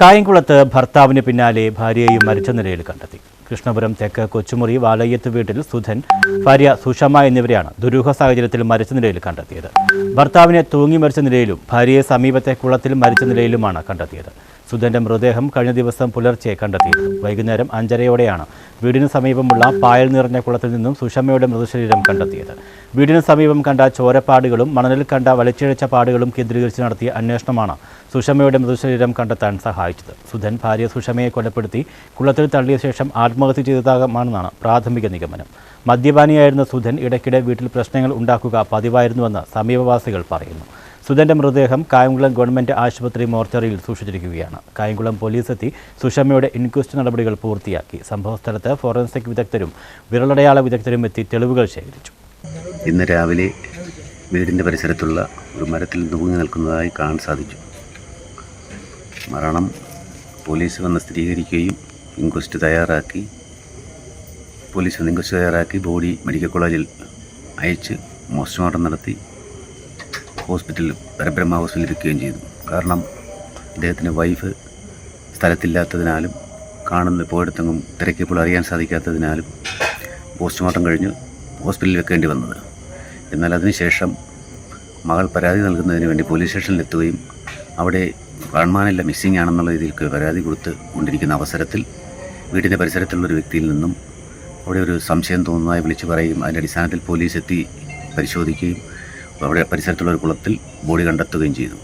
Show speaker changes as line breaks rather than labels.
കായംകുളത്ത് ഭർത്താവിന് പിന്നാലെ ഭാര്യയെയും മരിച്ച നിലയിൽ കണ്ടെത്തി. കൃഷ്ണപുരം തെക്ക് കൊച്ചുമുറി വാലയ്യത്ത് വീട്ടിൽ സുധൻ ഭാര്യ സുഷമ എന്നിവരെയാണ് ദുരൂഹ സാഹചര്യത്തിൽ മരിച്ച നിലയിൽ കണ്ടെത്തിയത്. ഭർത്താവിനെ തൂങ്ങി മരിച്ച നിലയിലും ഭാര്യയെ സമീപത്തെ കുളത്തിൽ മരിച്ച നിലയിലുമാണ് കണ്ടെത്തിയത്. സുധന്റെ മൃതദേഹം കഴിഞ്ഞ ദിവസം പുലർച്ചെ കണ്ടെത്തിയിരുന്നു. വൈകുന്നേരം അഞ്ചരയോടെയാണ് വീടിന് സമീപമുള്ള പായൽ നിറഞ്ഞ കുളത്തിൽ നിന്നും സുഷമയുടെ മൃതശരീരം കണ്ടെത്തിയത്. വീടിന് സമീപം കണ്ട ചോരപ്പാടുകളും മണലിൽ കണ്ട വലിച്ചിഴച്ച പാടുകളും കേന്ദ്രീകരിച്ച് നടത്തിയ അന്വേഷണമാണ് സുഷമയുടെ മൃതശരീരം കണ്ടെത്താൻ സഹായിച്ചത്. സുധൻ ഭാര്യ സുഷമയെ കൊലപ്പെടുത്തി കുളത്തിൽ തള്ളിയ ശേഷം ആത്മഹത്യ ചെയ്തതാകുമാണെന്നാണ് പ്രാഥമിക നിഗമനം. മദ്യപാനിയായിരുന്ന സുധൻ ഇടയ്ക്കിടെ വീട്ടിൽ പ്രശ്നങ്ങൾ ഉണ്ടാക്കുക പതിവായിരുന്നുവെന്ന് സമീപവാസികൾ പറയുന്നു. സുധന്റെ മൃതദേഹം കായംകുളം ഗവൺമെന്റ് ആശുപത്രി മോർച്ചറിയിൽ സൂക്ഷിച്ചിരിക്കുകയാണ്. കായംകുളം പോലീസ് എത്തി സുഷമയുടെ ഇൻക്വസ്റ്റ് നടപടികൾ പൂർത്തിയാക്കി. സംഭവസ്ഥലത്ത് ഫോറൻസിക് വിദഗ്ധരും വിരളടയാള വിദഗ്ധരും എത്തി തെളിവുകൾ ശേഖരിച്ചു.
ഇന്ന് രാവിലെ വീടിന്റെ പരിസരത്തുള്ള ഒരു മരത്തിൽ തൂങ്ങി നിൽക്കുന്നതായി കാണാൻ സാധിച്ചു. മരണം പോലീസ് വന്ന് സ്ഥിരീകരിക്കുകയും ഇൻക്വസ്റ്റ് തയ്യാറാക്കി പോലീസ് ഇൻക്വസ്റ്റ് തയ്യാറാക്കി ബോഡി മെഡിക്കൽ കോളേജിൽ അയച്ച് പോസ്റ്റ്മോർട്ടം നടത്തി. ഹോസ്പിറ്റലിൽ പരബ്രഹ്മ ഹോസ്പിറ്റലിൽ എത്തിക്കുകയും ചെയ്തു. കാരണം അദ്ദേഹത്തിന്റെ വൈഫ് സ്ഥലത്തില്ലാത്തതിനാലും കാണുന്ന പോയിടത്തെങ്ങും തിരക്കിയപ്പോൾ അറിയാൻ സാധിക്കാത്തതിനാലും പോസ്റ്റ്മോർട്ടം കഴിഞ്ഞ് ഹോസ്പിറ്റലിൽ വെക്കേണ്ടി വന്നത്. എന്നാൽ അതിനുശേഷം മകൾ പരാതി നൽകുന്നതിന് വേണ്ടി പോലീസ് സ്റ്റേഷനിലെത്തുകയും അവിടെ കാണുവാനില്ല മിസ്സിംഗ് ആണെന്നുള്ള രീതിയിൽ പരാതി കൊടുത്ത് കൊണ്ടിരിക്കുന്ന അവസരത്തിൽ വീടിന്റെ പരിസരത്തുള്ള ഒരു വ്യക്തിയിൽ നിന്നും അവിടെ ഒരു സംശയം തോന്നുന്നതായി വിളിച്ചു പറയുകയും അതിന്റെ അടിസ്ഥാനത്തിൽ പോലീസ് എത്തി പരിശോധിക്കുകയും അവിടെ പരിസരത്തുള്ള ഒരു കുളത്തിൽ ബോഡി കണ്ടെത്തുകയും ചെയ്തു.